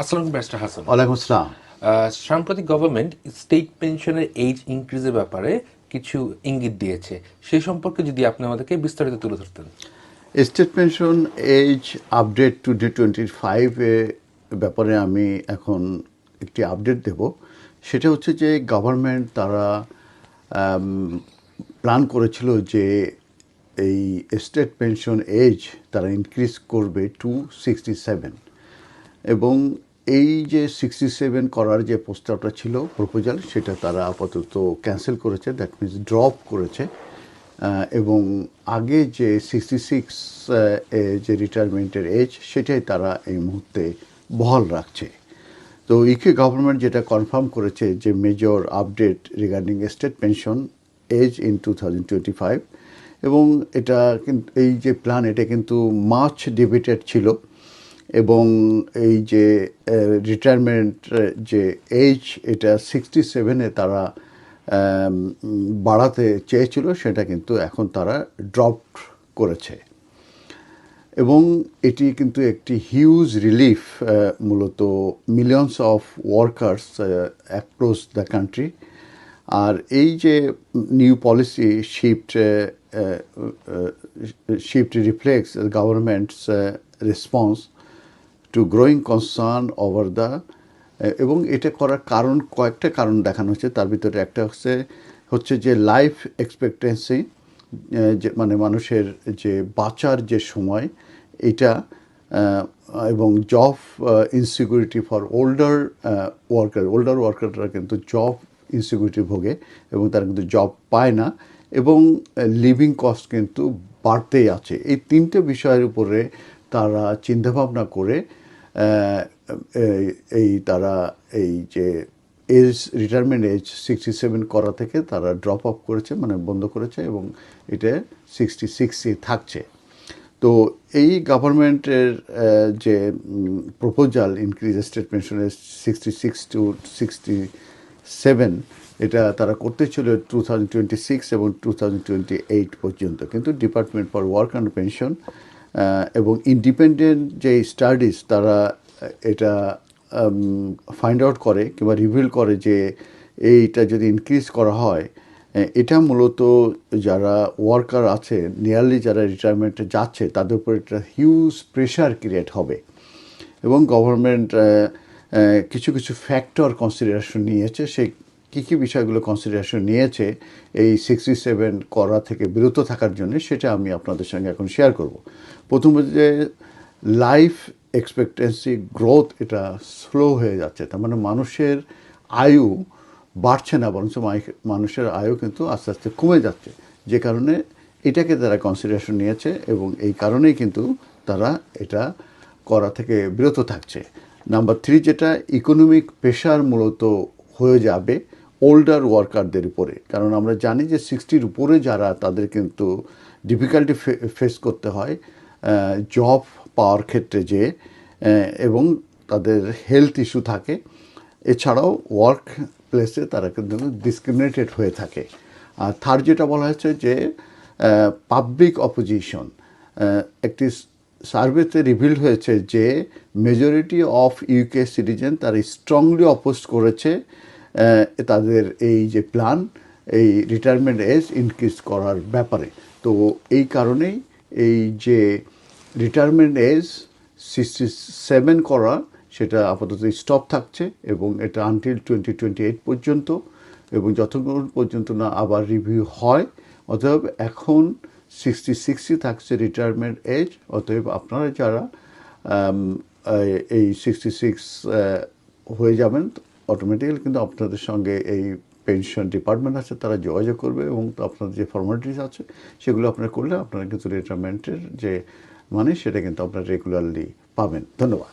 আসসালাম ব্যারিস্টার হাসান। ওয়ালাইকুম আসসালাম। সাম্প্রতিক গভর্নমেন্ট স্টেট পেনশনের এইজ ইনক্রিজের ব্যাপারে কিছু ইঙ্গিত দিয়েছে। সেই সম্পর্কে যদি আপনি আমাদেরকে বিস্তারিত তুলে ধরতেন। State pension age update twenty twenty ফাইভে ব্যাপারে আমি এখন একটি আপডেট দেব। সেটা হচ্ছে যে গভর্নমেন্ট তারা প্ল্যান করেছিল যে এই স্টেট পেনশন এজ তারা ইনক্রিজ করবে টু সিক্সটি সেভেন এবং এই যে সিক্সটি সেভেন করার যে প্রস্তাবটা ছিল প্রপোজাল সেটা তারা আপাতত ক্যান্সেল করেছে দ্যাট মিনস ড্রপ করেছে। এবং আগে যে সিক্সটি সিক্স যে রিটায়ারমেন্টের এজ সেটাই তারা এই মুহূর্তে বহাল রাখছে। তো ইউকে গভর্নমেন্ট যেটা কনফার্ম করেছে যে major update regarding state pension age in two thousand twenty five এবং এটা এই যে প্ল্যান এটা কিন্তু মার্চ ডিবেটেড ছিল। এবং এই যে রিটায়ারমেন্ট যে এজ এটা সিক্সটি সেভেনে তারা বাড়াতে চেয়েছিল, সেটা কিন্তু এখন তারা ড্রপ করেছে। এবং এটি কিন্তু একটি হিউজ রিলিফ মূলত millions of workers across the country আর এই যে new policy shift shift reflects government's response to growing concern over the এবং এটা করার কারণ, কয়েকটা কারণ দেখানো হচ্ছে। তার ভিতরে একটা হচ্ছে হচ্ছে যে লাইফ এক্সপেক্টেন্সি যে মানে মানুষের যে বাঁচার যে সময়, এটা এবং job insecurity for older worker older ওয়ার্কাররা কিন্তু জব ইনসিকিউরিটি ভোগে এবং তারা কিন্তু জব পায় না এবং লিভিং কস্ট কিন্তু বাড়তেই আছে। এই তিনটে বিষয়ের উপরে তারা চিন্তাভাবনা করে এই- তারা এই যে age retirement age sixty seven করা থেকে তারা ড্রপ অফ করেছে মানে বন্ধ করেছে এবং এটা সিক্সটি সিক্সই থাকছে। তো এই গভর্নমেন্টের যে প্রপোজাল ইনক্রিজ স্টেট পেনশনের sixty six to sixty seven এটা তারা করতে ছিল টু থাউজেন্ড টোয়েন্টি সিক্স এবং টু থাউজেন্ড টোয়েন্টি এইট পর্যন্ত। কিন্তু department for work and pension এবং ইন্ডিপেন্ডেন্ট যে স্টাডিজ তারা এটা ফাইন্ড আউট করে কিংবা রিভিল করে যে এইটা যদি ইনক্রিজ করা হয় এটা মূলত যারা ওয়ার্কার আছে নিয়ারলি যারা রিটায়ারমেন্টে যাচ্ছে, তাদের উপর একটা হিউজ প্রেশার ক্রিয়েট হবে। এবং গভর্নমেন্ট কিছু কিছু ফ্যাক্টর কনসিডারেশন নিয়েছে সেই কী কী বিষয়গুলো কনসিডারেশন নিয়েছে, এই সিক্সটি সেভেন করা থেকে বিরত থাকার জন্য সেটা আমি আপনাদের সঙ্গে এখন শেয়ার করব। প্রথমত যে লাইফ এক্সপেক্টেন্সি গ্রোথ এটা স্লো হয়ে যাচ্ছে, তার মানে মানুষের আয়ু বাড়ছে না, বরঞ্চ মানুষের আয়ু কিন্তু আস্তে আস্তে কমে যাচ্ছে। যে কারণে এটাকে তারা কনসিডারেশন নিয়েছে এবং এই কারণেই কিন্তু তারা এটা করা থেকে বিরত থাকছে। নাম্বার থ্রি যেটা ইকোনমিক প্রেশার মূলত হয়ে যাবে ওল্ডার ওয়ার্কারদের উপরে। কারণ আমরা জানি যে সিক্সটির উপরে যারা, তাদের কিন্তু ডিফিকাল্টি ফেস করতে হয় জব পাওয়ার ক্ষেত্রে যে এবং তাদের হেলথ ইস্যু থাকে। এছাড়াও ওয়ার্ক প্লেসে তারা কিন্তু ডিসক্রিমিনেটেড হয়ে থাকে। আর থার্ড যেটা বলা হয়েছে যে পাবলিক অপোজিশন একটি সার্ভেতে রিভিল হয়েছে যে মেজরিটি অফ ইউকে সিটিজেন তারা স্ট্রংলি অপোজ করেছে তাদের এই যে প্ল্যান এই রিটায়ারমেন্ট এজ ইনক্রিজ করার ব্যাপারে। তো এই কারণেই এই যে রিটায়ারমেন্ট এজ সিক্সটি সেভেন করা, সেটা আপাতত স্টপ থাকছে এবং এটা আনটিল টোয়েন্টি টোয়েন্টি এইট পর্যন্ত এবং যতক্ষণ পর্যন্ত না আবার রিভিউ হয়, অতএব এখন সিক্সটি সিক্সই থাকছে রিটায়ারমেন্ট এজ অতএব আপনারা যারা এই- সিক্সটি সিক্স হয়ে যাবেন অটোমেটিক্যালি কিন্তু আপনাদের সঙ্গে এই পেনশন ডিপার্টমেন্ট আছে, তারা যোগাযোগ করবে এবং আপনাদের যে ফর্মালিটিস আছে, সেগুলো আপনারা করলে আপনারা কিন্তু রিটায়ারমেন্টের যে মানে সেটা কিন্তু আপনারা রেগুলারলি পাবেন। ধন্যবাদ।